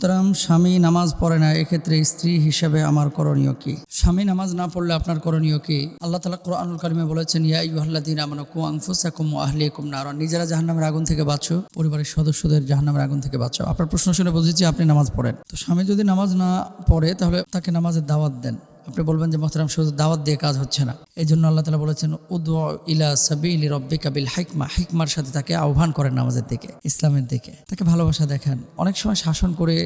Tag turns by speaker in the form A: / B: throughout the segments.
A: মোহতারাম স্বামী নামাজ পড়ে না, এক্ষেত্রে স্ত্রী হিসেবে আমার করণীয় কি? স্বামী নামাজ না পড়লে আপনার করণীয় কি? আল্লাহ তালা কোরআনুল কালিমে বলেছেন, ইয়া ইউহাল্লাদিন আমানো কু আংফুসাকুম একুম না নিজেরা জাহান্নামের আগুন থেকে বাঁচো, পরিবারের সদস্যদের জাহান্নামের আগুন থেকে বাঁচো আপনার প্রশ্ন শুনে বুঝেছি আপনি নামাজ পড়েন। তো স্বামী যদি নামাজ না পড়ে, তাহলে তাকে নামাজের দাওয়াত দেন। আপনি বলবেন যে, মোহতারাম, শুধু দাওয়াত দিয়ে কাজ হচ্ছে না। এই জন্য আল্লাহ তালা বলেছেন উদু ইলা সাবিল রব্বি কাবিল হাইকমা হাইকমার সাথে তাকে আহ্বান করেন আমাদের দিকে, ইসলামের দিকে। তাকে ভালোবাসা দেখেন। অনেক সময় শাসন করে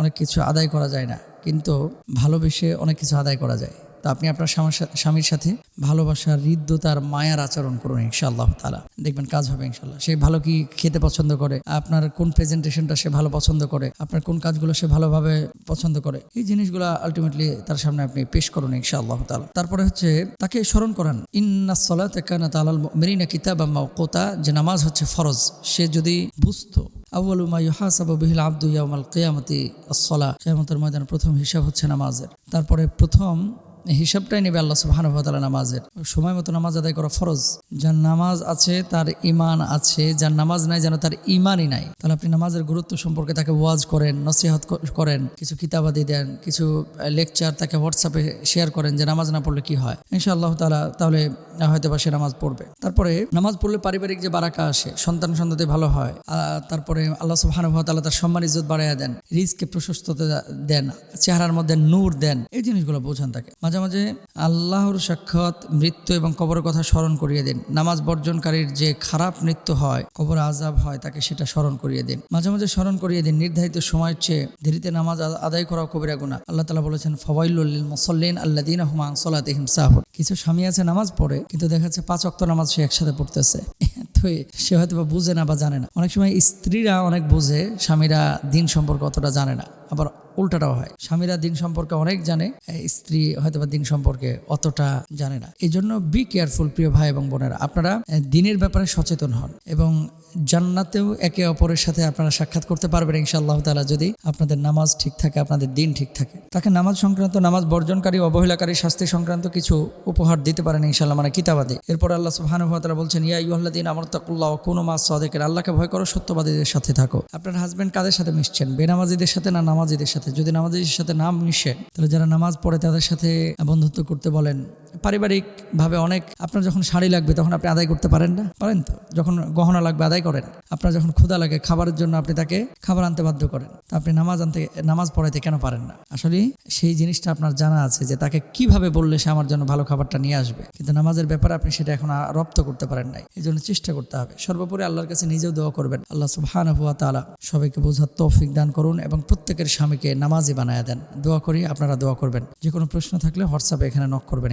A: অনেক কিছু আদায় করা যায় না, কিন্তু ভালোবেসে অনেক কিছু আদায় করা যায়। তো আপনি আপনার স্বামীর সাথে ভালোবাসার হৃদ্যতার মায়ার আচরণ করুন ইনশাআল্লাহ তালা দেখবেন কাজ হবে ইনশাল্লাহ সে ভালো কি খেতে পছন্দ করে? আপনার কোন প্রেজেন্টেশনটা সে ভালো পছন্দ করে? আপনার কোন কাজগুলো সে ভালোভাবে পছন্দ করে? এই জিনিসগুলো আলটিমেটলি তার সামনে আপনি পেশ করুন ইনশাআল্লাহ তালা তারপরে হচ্ছে তাকে স্মরণ করান। ইন্না তালাল মেরিনা কিতাব কোতা যে নামাজ হচ্ছে ফরজ। সে যদি বুঝতো বিহিল আব্দু ইয়াউমাল কিয়ামতি আস-সালাহ ময়দানে প্রথম হিসাব হচ্ছে নামাজের। তারপরে প্রথম হিসাবটাই নেবে আল্লাহ সুবহানাহু ওয়া নামাজের। সময় মতো নামাজ আদায় করা ফরজ। যার নামাজ আছে, তার ইমান আছে, যার নামাজ নাই যেন তার ইমানই নাই। তাহলে আপনি নামাজের গুরুত্ব সম্পর্কে তাকে ওয়াজ করেন, নসিহত করেন, কিছু কিতাবাদি দেন, কিছু লেকচার তাকে হোয়াটসঅ্যাপে শেয়ার করেন যে নামাজ না পড়লে কি হয়। ইনশাআল্লাহ তাআলা তাহলে হয়তো বা সে নামাজ পড়বে। তারপরে নামাজ পড়লে পারিবারিক যে বারাকা আসে, সন্তান সন্ততি ভালো হয় তারপরে আল্লাহ তাআলা তার সম্মান, ইজ্জত বাড়াইয়া দেন, রিজকে প্রশস্ততা দেন, চেহারার মধ্যে নূর দেন, এই জিনিসগুলো বোঝান তাকে। মাঝে মাঝে মাঝে আল্লাহর সাক্ষাৎ, মৃত্যু এবং কবরের কথা স্মরণ করিয়ে দিন। নামাজ বর্জনকারীর যে খারাপ মৃত্যু হয়, কবর আজাব হয়, তাকে সেটা স্মরণ করিয়ে দিন। মাঝে মাঝে স্মরণ করিয়ে দিন, নির্ধারিত সময়ের চেয়ে দেরিতে নামাজ আদায় করা কবিরা গুণা আল্লাহ তালা বলেছেন, ফওয়াইলুল মুসল্লিন আল্লাদিন হুমা সলাতিহিম সাহুর কিছু স্বামী আছে নামাজ পড়ে, কিন্তু দেখা যাচ্ছে পাঁচ অক্ত নামাজ সে একসাথে পড়তেছে। সে হয়তো বা বুঝে না বা জানে না। অনেক সময় স্ত্রীরা অনেক বুঝে, স্বামীরা দিন সম্পর্কে অতটা জানে না। আবার উল্টাটাও হয়। স্বামীরা দিন সম্পর্কে অনেক জানে, স্ত্রী হয়তো দিন সম্পর্কে অতটা জানে না। এই জন্য বি কেয়ারফুল প্রিয় ভাই এবং বোনেরা। আপনারা দিনের ব্যাপারে সচেতন হন এবং জান্নাতেও একে অপরের সাথে আপনারা সাক্ষাৎ করতে পারবেন ইনশাআল্লাহ তাআলা যদি আপনাদের নামাজ ঠিক থাকে, আপনাদের দিন ঠিক থাকে। তাকে নামাজ সংক্রান্ত, নামাজ বর্জনকারী, অবহেলাকারী, শাস্তি সংক্রান্ত কিছু উপহার দিতে পারেন ইনশাআল্লাহ মানে কিতাবাদি। এরপর আল্লাহ তাআলা বলছেন, ইয়া আইয়ুহাল্লাযীনা আমারতাকুল্লাহ ওয়া কোনো মাস সাদিকিন। আল্লাহকে ভয় করো, সত্যবাদীদের সাথে থাকো। আপনার হাজবেন্ড কাদের সাথে মিশছেন? বেনামাজিদের সাথে না নামাজিদের সাথে? যদি নামাজিদের সাথে না মিশে তাহলে যারা নামাজ পড়ে তাদের সাথে বন্ধুত্ব করতে বলেন পারিবারিকভাবে অনেক, আপনার যখন শাড়ি লাগবে তখন আপনি আদায় করতে পারেন না? পারেন তো? যখন গহনা লাগবে আদায় করেন। আপনার যখন ক্ষুদা লাগে খাবারের জন্য আপনি তাকে খাবার আনতে বাধ্য করেন। তা আপনি নামাজ আনতে, নামাজ পড়াইতে কেন পারেন না? আসলে সেই জিনিসটা আপনার জানা আছে যে তাকে কীভাবে বললে সে আমার জন্য ভালো খাবারটা নিয়ে আসবে। কিন্তু নামাজের ব্যাপারে আপনি সেটা এখন রপ্ত করতে পারেন নাই। এই জন্য চেষ্টা করতে হবে। সর্বোপরি আল্লাহর কাছে নিজেও দোয়া করবেন। আল্লাহ সুবহানাহু ওয়া তাআলা সবাইকে বোঝার তৌফিক দান করুন এবং প্রত্যেকের স্বামীকে নামাজি বানায় দেন। দোয়া করি, আপনারা দোয়া করবেন। যে কোনো প্রশ্ন থাকলে হোয়াটসঅ্যাপে এখানে নক করবেন